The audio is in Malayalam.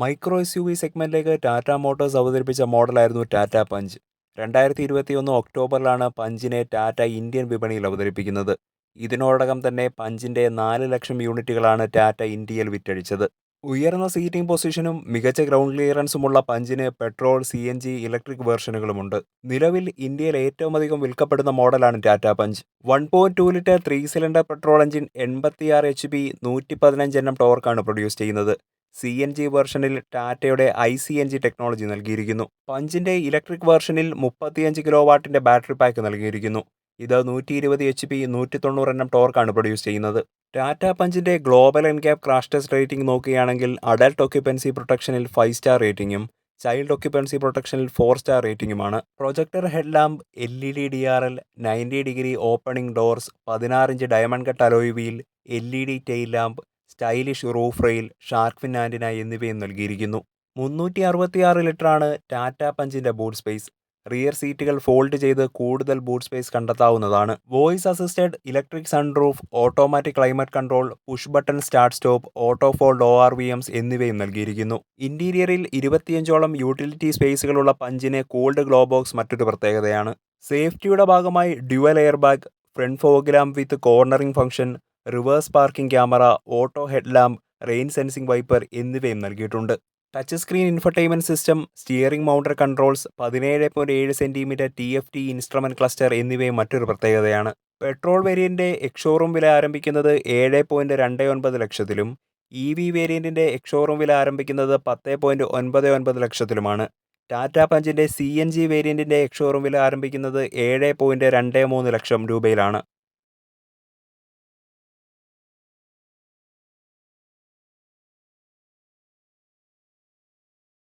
മൈക്രോ എസ് യു വി സെഗ്മെന്റിലേക്ക് ടാറ്റ മോട്ടോഴ്സ് അവതരിപ്പിച്ച മോഡലായിരുന്നു ടാറ്റ പഞ്ച്. രണ്ടായിരത്തി ഇരുപത്തി ഒന്ന് ഒക്ടോബറിലാണ് പഞ്ചിനെ ടാറ്റ ഇന്ത്യൻ വിപണിയിൽ അവതരിപ്പിക്കുന്നത്. ഇതിനോടകം തന്നെ പഞ്ചിന്റെ നാല് ലക്ഷം യൂണിറ്റുകളാണ് ടാറ്റ ഇന്ത്യയിൽ വിറ്റഴിച്ചത്. ഉയർന്ന സീറ്റിംഗ് പൊസിഷനും മികച്ച ഗ്രൗണ്ട് ക്ലിയറൻസുമുള്ള പഞ്ചിന് petrol C N G electric വേർഷനുകളുമുണ്ട്. നിലവിൽ ഇന്ത്യയിൽ ഏറ്റവും അധികം വിൽക്കപ്പെടുന്ന മോഡലാണ് Tata Punch. One point two litre three cylinder petrol engine എൺപത്തിയാറ് എച്ച് പി നൂറ്റി പതിനഞ്ച് എണ്ണം ടോർക്കാണ് പ്രൊഡ്യൂസ് ചെയ്യുന്നത്. സി എൻ ജി വെർഷനിൽ ടാറ്റയുടെ I C N G technology നൽകിയിരിക്കുന്നു. പഞ്ചിന്റെ ഇലക്ട്രിക് വേർഷനിൽ മുപ്പത്തിയഞ്ച് കിലോ വാട്ടിന്റെ ബാറ്ററി പാക്ക് നൽകിയിരിക്കുന്നു. ഇത് നൂറ്റി ഇരുപത് എച്ച് പി നൂറ്റി തൊണ്ണൂറ് എണ്ണം ടോർക്കാണ് പ്രൊഡ്യൂസ് ചെയ്യുന്നത്. Tata പഞ്ചിന്റെ global NCAP crash test rating നോക്കുകയാണെങ്കിൽ അഡൽട്ട് ഒക്യുപ്പൻസി പ്രൊട്ടക്ഷനിൽ ഫൈവ് സ്റ്റാർ റേറ്റിംഗും ചൈൽഡ് ഒക്യുപ്പൻസി പ്രൊട്ടക്ഷനിൽ four star റേറ്റിംഗുമാണ്. Projector head lamp L E D D R L ninety degree opening doors പതിനാറിഞ്ച് diamond cut alloy wheel L E D tail lamp stylish roof rail shark fin antenna എന്നിവയും നൽകിയിരിക്കുന്നു. മുന്നൂറ്റി അറുപത്തിയാറ് ലിറ്ററാണ് ടാറ്റ പഞ്ചിന്റെ ബൂട്ട് സ്പേസ്. റിയർ സീറ്റുകൾ ഫോൾഡ് ചെയ്ത് കൂടുതൽ ബൂട്ട് സ്പേസ് കണ്ടെത്താവുന്നതാണ്. Voice assisted electric sunroof automatic climate control push button start stop auto fold O R V Ms എന്നിവയും നൽകിയിരിക്കുന്നു. ഇന്റീരിയറിൽ ഇരുപത്തിയഞ്ചോളം യൂട്ടിലിറ്റി സ്പേസുകളുള്ള പഞ്ചിനെ കോൾഡ് ഗ്ലോ ബോക്സ് മറ്റൊരു പ്രത്യേകതയാണ്. സേഫ്റ്റിയുടെ ഭാഗമായി dual air bag front fog lamp with cornering function reverse parking camera auto head lamp rain sensing wiper എന്നിവയും നൽകിയിട്ടുണ്ട്. Touch screen infotainment system steering mounted controls പതിനേഴ് പോയിന്റ് ഏഴ് centimetre T F T instrument cluster എന്നിവയും മറ്റൊരു പ്രത്യേകതയാണ്. പെട്രോൾ വേരിയന്റിന്റെ എക്സോറൂം വില ആരംഭിക്കുന്നത് ഏഴ് പോയിന്റ് രണ്ട് ഒൻപത് ലക്ഷത്തിലും ഇ വി വേരിയന്റിന്റെ എക്സോറൂം വില ആരംഭിക്കുന്നത് പത്ത് പോയിന്റ് ഒൻപത് ഒൻപത് ലക്ഷത്തിലുമാണ്. ടാറ്റ പഞ്ചിന്റെ സി എൻ ജി വേരിയന്റിന്റെ എക്സോറൂം വില ആരംഭിക്കുന്നത് ഏഴ് പോയിന്റ് രണ്ട് മൂന്ന് ലക്ഷം രൂപയിലാണ്.